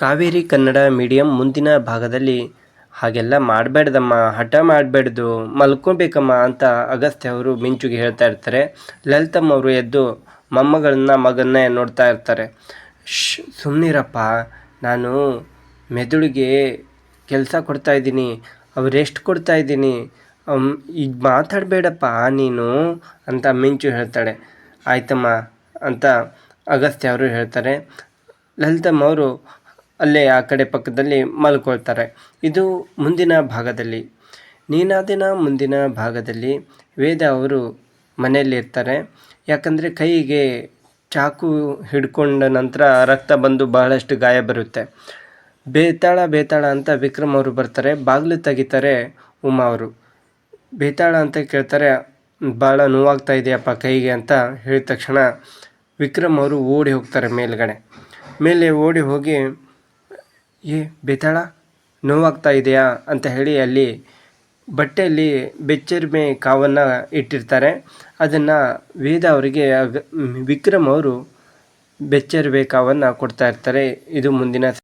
Kaveri Kannada medium ಮುಂದಿನ ಭಾಗದಲ್ಲಿ ಹಾಗೆಲ್ಲ ಮಾಡಬೇಡ್ದಮ್ಮ, ಹಠ ಮಾಡಬೇಡ್ದು, ಮಲ್ಕೊಬೇಕಮ್ಮ ಅಂತ ಅಗಸ್ತ್ಯ ಅವರು ಮಿಂಚುಗೆ ಹೇಳ್ತಾ ಇರ್ತಾರೆ. ಲಲಿತಮ್ಮ ಅವರು ಎದ್ದು ಮೊಮ್ಮಗಳನ್ನ, ಮಗನ್ನೇ ನೋಡ್ತಾ ಇರ್ತಾರೆ. ಶ್ ಸುಮ್ಮನಿರಪ್ಪ ನಾನು ಮೆದುಳಿಗೆ ಕೆಲಸ ಕೊಡ್ತಾ ಇದ್ದೀನಿ. ಅವ್ರು ರೆಸ್ಟ್ ಕೊಡ್ತಾ ಇದ್ದೀನಿ. ಈಗ ಮಾತಾಡಬೇಡಪ್ಪ ನೀನು ಅಂತ ಮಿಂಚು ಹೇಳ್ತಾಳೆ. ಆಯ್ತಮ್ಮ ಅಂತ ಅಗಸ್ತ್ಯ ಅವರು ಹೇಳ್ತಾರೆ. ಲಲಿತಮ್ಮ ಅವರು ಅಲ್ಲೇ ಆ ಕಡೆ ಪಕ್ಕದಲ್ಲಿ ಮಲ್ಕೊಳ್ತಾರೆ. ಇದು ಮುಂದಿನ ಭಾಗದಲ್ಲಿ. ನೀನಾದಿನ ಮುಂದಿನ ಭಾಗದಲ್ಲಿ ವೇದ ಅವರು ಮನೆಯಲ್ಲಿರ್ತಾರೆ ಯಾಕಂದರೆ ಕೈಗೆ ಚಾಕು ಹಿಡ್ಕೊಂಡ ನಂತರ ರಕ್ತ ಬಂದು ಬಹಳಷ್ಟು ಗಾಯ ಬರುತ್ತೆ. ಬೇತಾಳ ಬೇತಾಳ ಅಂತ ವಿಕ್ರಮ್ ಅವರು ಬರ್ತಾರೆ. ಬಾಗಿಲು ತೆಗಿತಾರೆ ಉಮಾ ಅವರು. ಬೇತಾಳ ಅಂತ ಕೇಳ್ತಾರೆ ಭಾಳ ನೋವಾಗ್ತಾ ಇದೆಯಪ್ಪ ಕೈಗೆ ಅಂತ ಹೇಳಿದ ತಕ್ಷಣ ವಿಕ್ರಮ್ ಅವರು ಓಡಿ ಹೋಗ್ತಾರೆ ಮೇಲ್ಗಡೆ. ಮೇಲೆ ಓಡಿ ಹೋಗಿ ಏ, ಬೇತಾಳ, ನೋವಾಗ್ತಾ ಇದೆಯಾ? ಅಂತ ಹೇಳಿ ಅಲ್ಲಿ ಬಟ್ಟೆಯಲ್ಲಿ ಬೆಚ್ಚರಿಮೆ ಕಾವನ್ನು ಇಟ್ಟಿರ್ತಾರೆ. ಅದನ್ನು ವೇದ ಅವರಿಗೆ ವಿಕ್ರಮ್ ಅವರು ಬೆಚ್ಚರಿಮೆ ಕಾವನ್ನು ಕೊಡ್ತಾ ಇರ್ತಾರೆ. ಇದು ಮುಂದಿನ